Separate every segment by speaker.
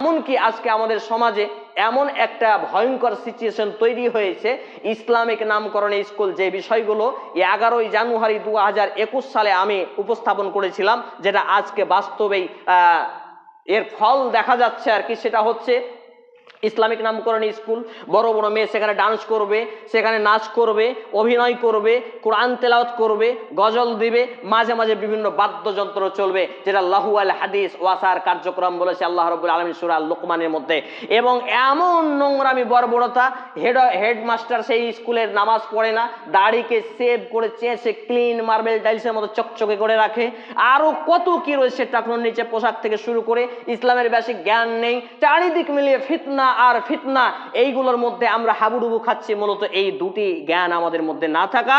Speaker 1: এমনকি আজকে আমাদের সমাজে এমন একটা ভয়ঙ্কর সিচুয়েশন তৈরি হয়েছে, ইসলামিক নামকরণে স্কুল যে বিষয়গুলো এগারোই জানুয়ারি দু হাজার একুশ সালে আমি উপস্থাপন করেছিলাম, যেটা আজকে বাস্তবেই এর ফল দেখা যাচ্ছে আর কি, সেটা হচ্ছে ইসলামিক নামকরণ স্কুল, বড় বড় মেয়ে সেখানে ডান্স করবে, সেখানে নাচ করবে, অভিনয় করবে, কোরআন তেলাওয়াত করবে, গজল দিবে, মাঝে মাঝে বিভিন্ন বাদ্যযন্ত্র চলবে, যেটা লাহু আল হাদিস ওয়াসার কার্যক্রম বলেছে আল্লাহ রবুল আলমী সুরা লোকমানের মধ্যে। এবং এমন নোংরামি, বর্বরতা, হেড, হেডমাস্টার সেই স্কুলের নামাজ পড়ে না, দাড়িকে সেভ করে চেঁচে ক্লিন মার্বেল টাইলসের মতো চকচকে করে রাখে। আরও কত কি রয়েছে টাকনোর নিচে পোশাক থেকে শুরু করে, ইসলামের বেশি জ্ঞান নেই, চারিদিক মিলিয়ে ফিতনা আর ফিতনা, এইগুলোর মধ্যে আমরা হাবুডুবু খাচ্ছি। মূলত এই দুটি জ্ঞান আমাদের মধ্যে না থাকা।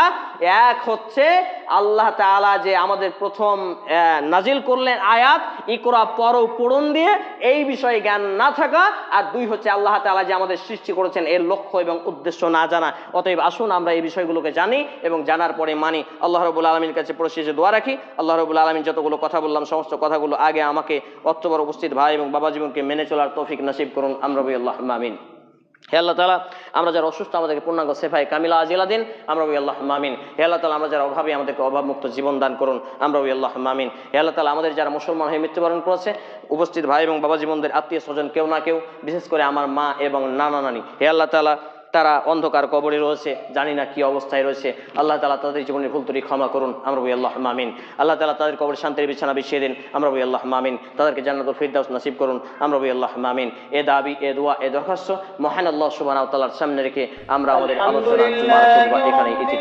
Speaker 1: এক হচ্ছে আল্লাহ তালা যে আমাদের প্রথম নাজিল করলেন আয়াত ইকরা পরও পূরণ দিয়ে এই বিষয়ে জ্ঞান না থাকা আর দুই হচ্ছে আল্লাহ তালা যে আমাদের সৃষ্টি করেছেন এর লক্ষ্য এবং উদ্দেশ্য না জানা। অতএব আসুন আমরা এই বিষয়গুলোকে জানি এবং জানার পরে মানি। আল্লাহ রবুল আলমীর কাছে পরিশেষে দোয়া রাখি, আল্লাহ রবুল আলমীর যতগুলো কথা বললাম, সমস্ত কথাগুলো আগে আমাকে অক্টোবর উপস্থিত ভাই এবং বাবা জীবনকে মেনে চলার তৌফিক নাসিব করুন। আমরা আল্লাহ মামিন হে আল্লাহ তালা আমরা যারা অসুস্থ, আমাদেরকে পূর্ণাঙ্গ সেফাই কামিলা আজিলা দিন। আমরা ওই আল্লাহ মামিন হে আল্লাহ তালা আমরা যারা অভাবী, আমাদেরকে অভাবমুক্ত জীবন দান করুন। আমরা ওই আল্লাহ মামিন হে আল্লাহ তালা আমাদের যারা মুসলমান হয়ে মৃত্যুবরণ করেছে, উপস্থিত ভাই এবং বাবা জীবনদের আত্মীয় স্বজন, কেউ না কেউ, বিশেষ করে আমার মা এবং নানা নানি। হে আল্লাহ তালা তারা অন্ধকার কবরে রয়েছে, জানি না কি অবস্থায় রয়েছে। আল্লাহ তালা তাদের জীবনের ভুল ত্রুটি ক্ষমা করুন, আমরা বই আল্লাহ মামিন আল্লাহ তালা তাদের কবর শান্তির বিছানা বিছিয়ে দিন, আমরা বই আল্লাহ মামিন তাদেরকে জান্নাতুল ফিরদাউস নাসিব করুন, আমরা বই আল্লাহ মামিন এ দাবি, এ দোয়া, এ দরখাস্ত মহান আল্লাহ সুবাহ সামনে রেখে আমরা আমাদের আলোচনা এখানে ইতি